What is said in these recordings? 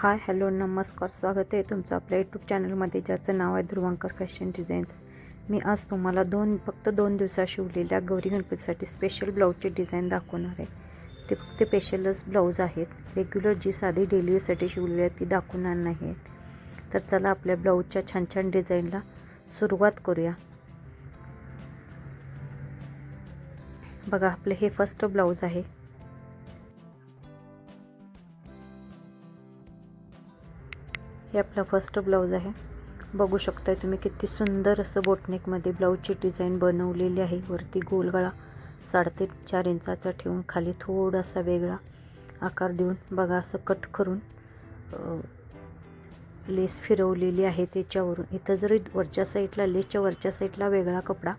Hi hello नमस्कार स्वागत आहे तुमचं आपल्या यूट्यूब चॅनलमध्ये ज्याचं नाव आहे ध्रुवांकर फॅशन डिझाईन्स. मी आज तुम्हाला दोन फक्त दोन दिवसात शिवलेल्या गौरी गणपतीसाठी स्पेशल ब्लाऊजची डिझाईन दाखवणार आहे. ते फक्त स्पेशलच ब्लाऊज आहेत. रेग्युलर जी साधी डेलीसाठी शिवलेली आहे ती दाखवणार नाही आहेत. तर चला आपल्या ब्लाऊजच्या छान छान डिझाईनला सुरुवात करूया. बघा आपलं हे फर्स्ट ब्लाऊज आहे. हे आपला फर्स्ट ब्लाऊज आहे. बघू शकताय तुम्ही किती सुंदर असं बोटनेकमध्ये ब्लाऊजची डिझाईन बनवलेली आहे. वरती गोलगळा साडते चार इंचाचा ठेवून खाली थोडासा वेगळा आकार देऊन बघा असं कट करून लेस फिरवलेली आहे त्याच्यावरून. इथं जरी वरच्या साईडला लेसच्या वरच्या साईडला वेगळा कपडा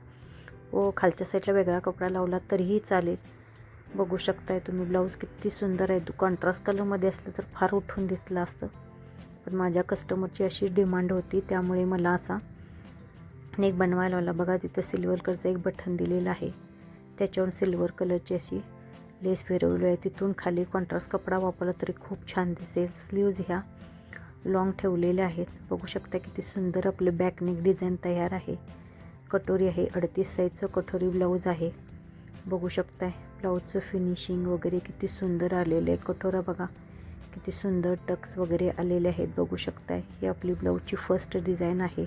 व खालच्या साईडला वेगळा कपडा लावला तरीही चालेल. बघू शकताय तुम्ही ब्लाऊज किती सुंदर आहे. कॉन्ट्रास्ट कलरमध्ये असलं तर फार उठून दिसलं असतं. पण माझ्या कस्टमरची अशी डिमांड होती त्यामुळे मला असा नेक बनवायला आला बघा तिथं सिल्वर कलरचं एक बटन दिलेलं आहे. त्याच्यावर सिल्वर कलरची अशी लेस फिरवली आहे. तिथून खाली कॉन्ट्रास्ट कपडा वापरला तरी खूप छान दिसेल. स्लीव्ज ह्या लॉंग ठेवलेल्या आहेत. बघू शकता किती सुंदर आपलं बॅकनेक डिझाईन तयार आहे. कटोरी आहे अडतीस साईजचं कटोरी ब्लाऊज आहे. बघू शकताय ब्लाऊजचं फिनिशिंग वगैरे किती सुंदर आलेलं आहे. कटोरा बघा किती सुंदर टक्स वगैरे आलेले आहेत बघू शकताय. ही आपली ब्लाऊजची फर्स्ट डिझाईन आहे.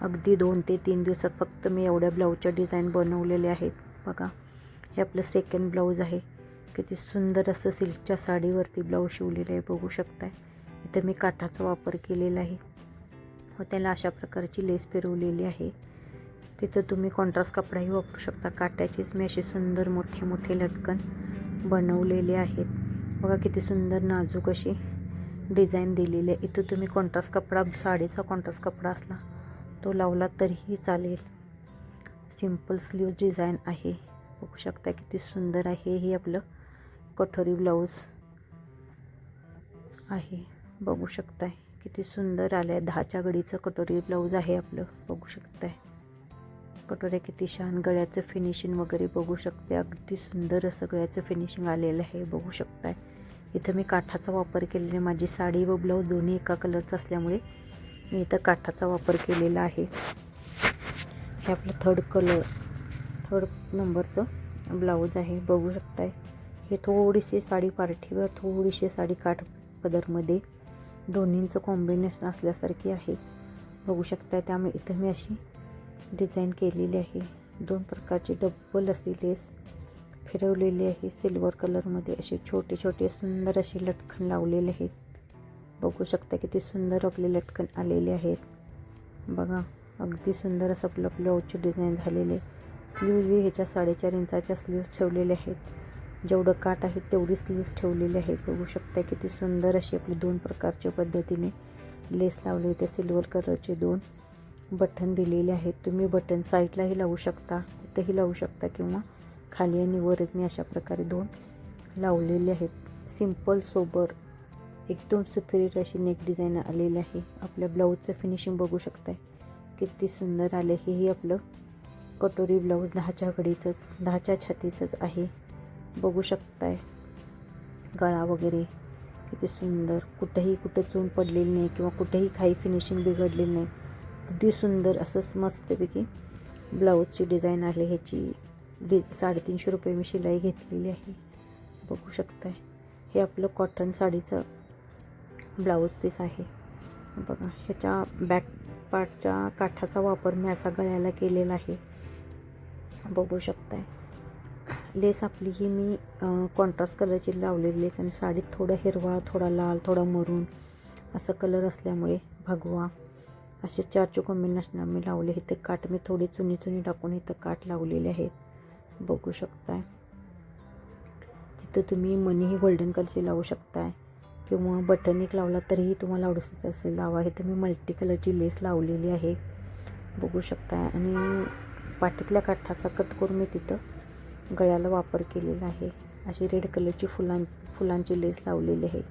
अगदी दोन ते तीन दिवसात फक्त मी एवढ्या ब्लाऊजच्या डिझाईन बनवलेल्या आहेत. बघा हे आपलं सेकंड ब्लाऊज आहे. किती सुंदर असं सिल्कच्या साडीवरती ब्लाऊज शिवलेलं आहे बघू शकताय. इथं मी काठाचा वापर केलेला आहे. व त्याला अशा प्रकारची लेस फिरवलेली आहे. तिथं तुम्ही कॉन्ट्रास्ट कपडाही वापरू शकता. काट्याचीच मी असे सुंदर मोठे मोठे लटकन बनवलेले आहेत. बघा किती सुंदर नाजूक अशी डिझाईन दिलेली आहे. इथं तुम्ही कॉन्ट्रास्ट कपडा साडीचा कॉन्ट्रास्ट कपडा असला तो लावला तरीही चालेल. सिंपल स्लीव डिझाईन आहे. बघू शकता किती सुंदर आहे हे आपलं कठोरी ब्लाऊज आहे. बघू शकताय किती सुंदर आलं आहे दहाच्या गडीचं कटोरी ब्लाऊज आहे आपलं. बघू शकताय. कटोऱ्या किती छान गळ्याचं फिनिशिंग वगैरे बघू शकते अगदी सुंदर असं गळ्याचं फिनिशिंग आलेलं आहे. बघू शकताय. इथं मी काठाचा वापर केलेला माझी साडी व ब्लाऊज दोन्ही एका कलरचं असल्यामुळे मी इथं काठाचा वापर केलेला आहे. हे आपलं थर्ड कलर थर्ड नंबरचं ब्लाऊज आहे. बघू शकताय. हे थोडीशी साडी पार्टीवर थोडीशी साडी काठ पदरमध्ये दोन्हींचं कॉम्बिनेशन असल्यासारखी आहे. बघू शकताय त्यामुळे इथं मी अशी डिझाईन केलेली आहे. दोन प्रकारची डब्बल अशी लेस फिरवलेली आहे. सिल्वर कलरमध्ये असे छोटे छोटे सुंदर असे लटकन लावलेले आहेत. बघू शकता किती सुंदर आपले लटकन आलेले आहेत. बघा अगदी सुंदर असं आपलं ब्लाऊजचे डिझाईन झालेले. स्लीव्ज ह्याच्या साडेचार इंचाच्या स्लीव्ज ठेवलेले आहेत. जेवढं काट आहे तेवढी स्लीव्ज ठेवलेली आहे बघू शकता किती सुंदर अशी आपली दोन प्रकारच्या पद्धतीने लेस लावले होते. सिल्वर कलरचे दोन बटन दिलेले आहेत. तुम्ही बटन साईडलाही लावू शकता तिथंही लावू शकता किंवा खाली आणि वर मी अशा प्रकारे दोन लावलेले आहेत. सिंपल सोबर एकदम सुपेरियर अशी नेक डिझाईन आलेली आहे. आपल्या ब्लाऊजचं फिनिशिंग बघू शकताय. किती सुंदर आले हेही आपलं कटोरी ब्लाऊज दहाच्या घडीचंच दहाच्या छातीचंच आहे. बघू शकताय. गळा वगैरे किती सुंदर. कुठंही कुठं चून पडलेली नाही किंवा कुठेही काही फिनिशिंग बिघडलेली नाही. अगदी सुंदर असंच मस्तपैकी ब्लाऊजची डिझाईन आली ह्याची. डि साडेतीनशे रुपये मी शिलाई घेतलेली आहे. बघू शकताय. हे आपलं कॉटन साडीचं ब्लाऊज पीस आहे. बघा ह्याच्या बॅक पार्टच्या काठाचा वापर मी असा गळ्याला केलेला आहे. बघू शकताय. लेस आपली ही मी कॉन्ट्रास्ट कलरची लावलेली आहे. कारण साडीत थोडं हिरवा थोडा लाल थोडा मरून असं कलर असल्यामुळे भगवा असे चारचे कॉम्बिनेशन मी लावले. इथे काठ मी थोडी चुनी चुनी टाकून इथं काठ लावलेले आहेत. बघू शकताय. तिथं तुम्ही मनीही गोल्डन कलरची लावू शकताय. किंवा बटन एक लावला तरीही तुम्हाला आवडत असेल लावा. इथं मी मल्टी कलरची लेस लावलेली आहे. बघू शकताय. आणि पाठीतल्या काठाचा कट करून मी तिथं गळ्याला वापर केलेला आहे. अशी रेड कलरची फुलां फुलांची लेस लावलेली आहे.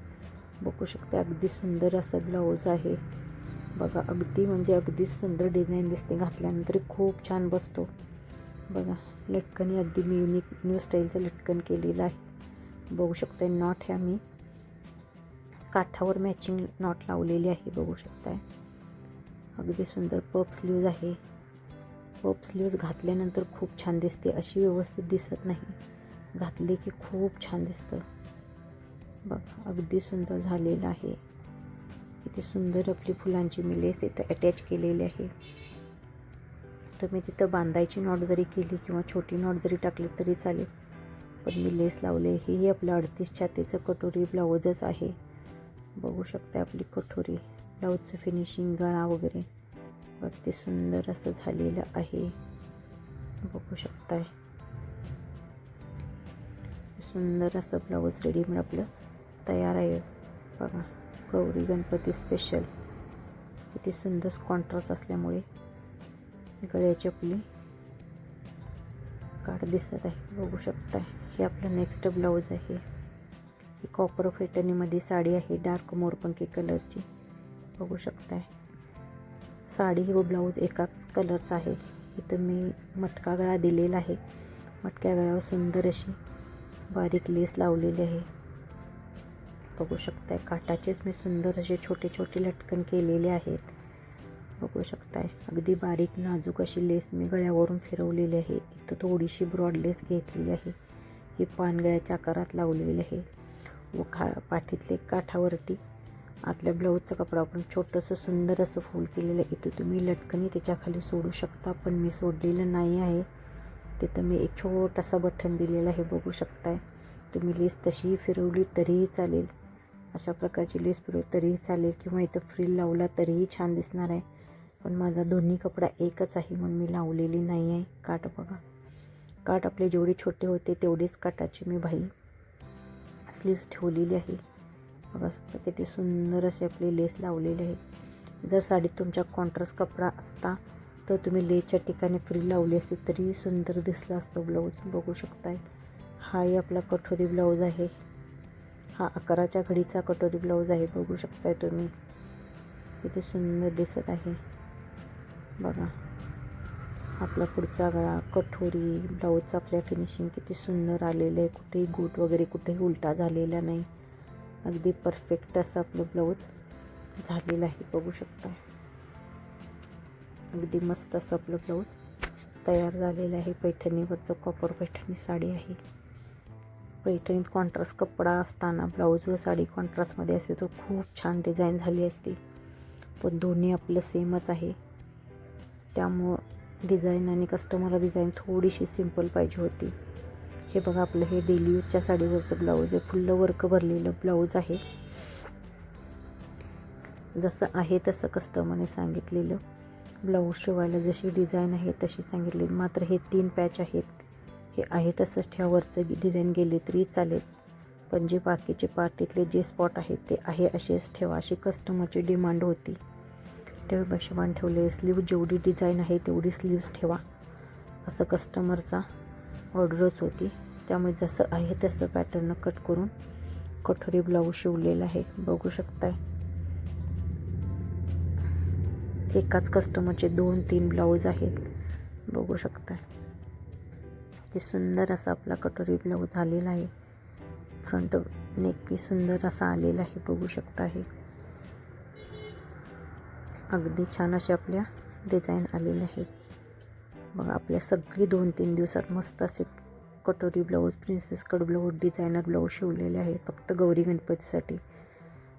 बघू शकता अगदी सुंदर असं ब्लाऊज आहे. बघा अगदी म्हणजे अगदी सुंदर डिझाईन दिसते. घातल्यानंतर खूप छान बसतो. बघा. लटकनी अगदी मी युनिक न्यू स्टाईलचं लटकन केलेलं आहे. बघू शकता नॉट ह्या मी. काठावर मॅचिंग नॉट लावलेली आहे बघू शकताय. अगदी सुंदर पप स्लीव्ज आहे. पप स्लीव्ज घातल्यानंतर खूप छान दिसते अशी व्यवस्थित दिसत नाही. घातले की खूप छान दिसतं. बघा अगदी सुंदर झालेलं आहे. किती सुंदर आपली फुलांची मी लेस इथं अटॅच केलेली आहे. तुम्ही तिथं बांधायची नॉट जरी केली किंवा छोटी नॉट जरी टाकली तरी चालेल. पण मी लेस लावले. हेही आपलं अडतीस छातीचं कटोरी ब्लाऊजच आहे. बघू शकता आपली कटोरी ब्लाऊजचं फिनिशिंग गळा वगैरे. अगदी सुंदर असं झालेलं आहे. बघू शकताय. सुंदर असं ब्लाऊज रेडीमेड आपलं तयार आहे. बघा गौरी गणपती स्पेशल किती सुंदर कॉन्ट्रास्ट असल्यामुळे. गळ्याची आपली काठ दिसत आहे. बघू शकताय. हे आपलं नेक्स्ट ब्लाऊज आहे. ही कॉपर फेटणीमध्ये साडी आहे. डार्क मोरपंकी कलरची बघू शकताय. साडी व ब्लाऊज एकाच कलरचा आहे. इथं मी मटका गळा दिलेला आहे. मटक्या गळ्यावर सुंदर अशी बारीक लेस लावलेली आहे. बघू शकताय. काटाचेच मी सुंदर असे छोटे छोटे लटकन केलेले आहेत. बघू शकताय. अगदी बारीक नाजूक अशी लेस मी गळ्यावरून फिरवलेली आहे. इथं थोडीशी ब्रॉड लेस घेतलेली आहे. ही पानगळ्याच्या आकारात लावलेली आहे. व खा पाठीतले काठावरती आतल्या ब्लाऊजचा कपडा आपण छोटंसं सुंदर असं फूल केलेलं आहे. इथं तुम्ही लटकनी त्याच्याखाली सोडू शकता पण मी सोडलेलं नाही आहे. तिथं मी एक छोटासा बटन दिलेला आहे बघू शकताय. तुम्ही लेस तशीही फिरवली तरीही चालेल. अशा प्रकारची लेस फिरवली तरीही चालेल किंवा इथं फ्रिल लावला तरीही छान दिसणार आहे. पण माझा दोन्ही कपडा एकच आहे म्हणून मी लावलेली नाही आहे. काठ बघा. काठ आपले जेवढे छोटे होते तेवढीच काठाची मी बाई स्लीव्स ठेवलेली आहे. बघा किती सुंदर असे आपले लेस लावलेले आहे जर साडीत तुमच्या कॉन्ट्रास्ट कपडा असता तर तुम्ही लेसच्या ठिकाणी फ्री लावली असते तरी सुंदर दिसला असतं ब्लाऊज बघू शकताय. हाही आपला कठोरी ब्लाऊज आहे. हा अकराच्या घडीचा कटोरी ब्लाऊज आहे. बघू शकताय तुम्ही. किती सुंदर दिसत आहे. बघा. आपला पुढचा गळा कठोरी ब्लाऊजचं आपल्या फिनिशिंग किती सुंदर आलेलं आहे. कुठेही गोट वगैरे कुठेही उलटा झालेला नाही. अगदी परफेक्ट असं आपलं ब्लाऊज झालेलं आहे. बघू शकता. अगदी मस्त असं आपलं ब्लाऊज तयार झालेलं आहे. पैठणीवरचं कॉपर पैठणी साडी आहे. पैठणीत कॉन्ट्रास्ट कपडा असताना ब्लाऊज व साडी कॉन्ट्रास्टमध्ये असते. तो खूप छान डिझाईन झाली असती. पण दोन्ही आपलं सेमच आहे. त्यामुळं डिझाईन आणि कस्टमरला डिझाईन थोडीशी सिंपल पाहिजे होती. हे बघा आपलं हे डेली यूजच्या साडीवरचं ब्लाऊज आहे. फुल्ल वर्क भरलेलं ब्लाऊज आहे. जसं आहे तसं कस्टमरने सांगितलेलं. ब्लाऊज शिवायला जशी डिझाईन आहे तशी सांगितली. मात्र हे तीन पॅच आहेत. हे आहे तसंच ठेवावरचं डिझाईन गेले तरी चालेल. पण जे बाकीचे पार्टीतले जे स्पॉट आहेत ते आहे असेच ठेवा अशी कस्टमरची डिमांड होती. तेव्हा बशमान ठेवले. स्लीव जेवढी डिझाईन आहे तेवढी स्लीव्स ठेवा. असं कस्टमरचा ऑर्डरच होती. त्यामुळे जसं आहे तसं पॅटर्न कट करून कठोरी ब्लाऊज शिवलेला आहे. बघू शकताय. एकाच कस्टमरचे दोन तीन ब्लाऊज आहेत. बघू शकताय. ते सुंदर असा आपला कटोरी ब्लाऊज आलेला आहे. फ्रंट नेक पी सुंदर असा आलेला आहे. बघू शकता आहे अगदी छान अशा आपल्या डिझाईन आलेल्या आहेत बघा आपल्या सगळी दोन तीन दिवसात मस्त असे कटोरी blouse princess cut blouse designer blouse शिवलेले आहेत फक्त गौरी गणपतीसाठी.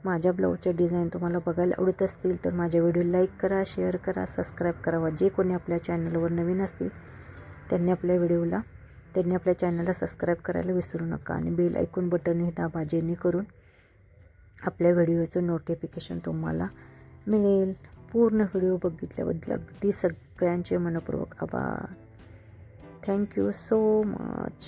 माझ्या ब्लाऊजचे डिझाईन तुम्हाला बघायला आवडत असतील तर माझ्या व्हिडिओ लाईक करा शेअर करा सबस्क्राईब करावा जे कोणी आपल्या चॅनलवर नवीन असतील त्यांनी आपल्या व्हिडिओला त्यांनी आपल्या चॅनलला सबस्क्राईब करायला विसरू नका आणि बेल ऐकून बटनही दाबा जेणेकरून आपल्या व्हिडिओचं नोटिफिकेशन तुम्हाला मिळेल. पूर्ण व्हिडिओ बघितल्याबद्दल अगदी सगळ्यांचे मनपूर्वक आभार. Thank you so much